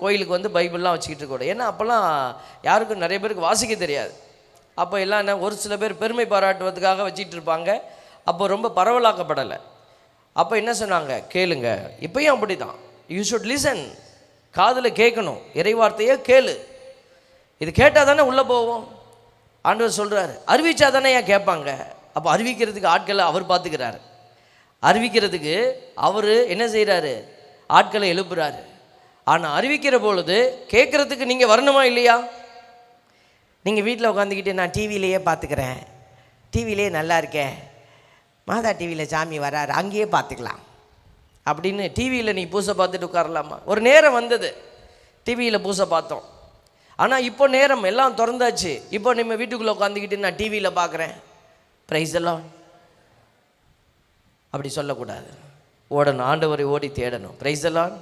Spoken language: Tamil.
கோயிலுக்கு வந்து பைபிள்லாம் வச்சுக்கிட்டு இருக்கக்கூடாது. ஏன்னா அப்போல்லாம் யாருக்கும் நிறைய பேருக்கு வாசிக்க தெரியாது. அப்போ எல்லாம் என்ன ஒரு சில பேர் பெருமை பாராட்டுவதுக்காக வச்சிட்டு இருப்பாங்க. அப்போ ரொம்ப பரவலாக்கப்படலை. அப்போ என்ன சொன்னாங்க? கேளுங்க. இப்பயும் அப்படி தான் யூ ஷுட் லிசன் காதில் கேட்கணும். இறைவார்த்தையே கேளு. இது கேட்டால் தானே உள்ளே போவோம். ஆண்டவர் சொல்கிறாரு அறிவிச்சா தானே ஏன் கேட்பாங்க? அப்போ அறிவிக்கிறதுக்கு ஆட்களை அவர் பார்த்துக்கிறாரு. அறிவிக்கிறதுக்கு அவர் என்ன செய்கிறாரு ஆட்களை எழுப்புறாரு. ஆனால் அறிவிக்கிற பொழுது கேட்குறதுக்கு நீங்கள் வரணுமா இல்லையா? நீங்கள் வீட்டில் உட்காந்துக்கிட்டு நான் டிவிலேயே பார்த்துக்கிறேன் டிவிலே நல்லா இருக்கேன். மாதா டிவியில் சாமி வராரு அங்கேயே பார்த்துக்கலாம் அப்படின்னு டிவியில் நீ பூசை பார்த்துட்டு உட்காரலாமா? ஒரு நேரம் வந்தது. டிவியில் பூசை பார்த்தோம். ஆனால் இப்போ நேரம் எல்லாம் திறந்தாச்சு. இப்போ நம்ம வீட்டுக்குள்ளே உட்காந்துக்கிட்டு நான் டிவியில் பார்க்குறேன் ப்ரைஸ் எல்லாம் அப்படி சொல்லக்கூடாது. ஓடணும் ஆண்டவரை ஓடி தேடணும். ப்ரைஸ் எல்லாம்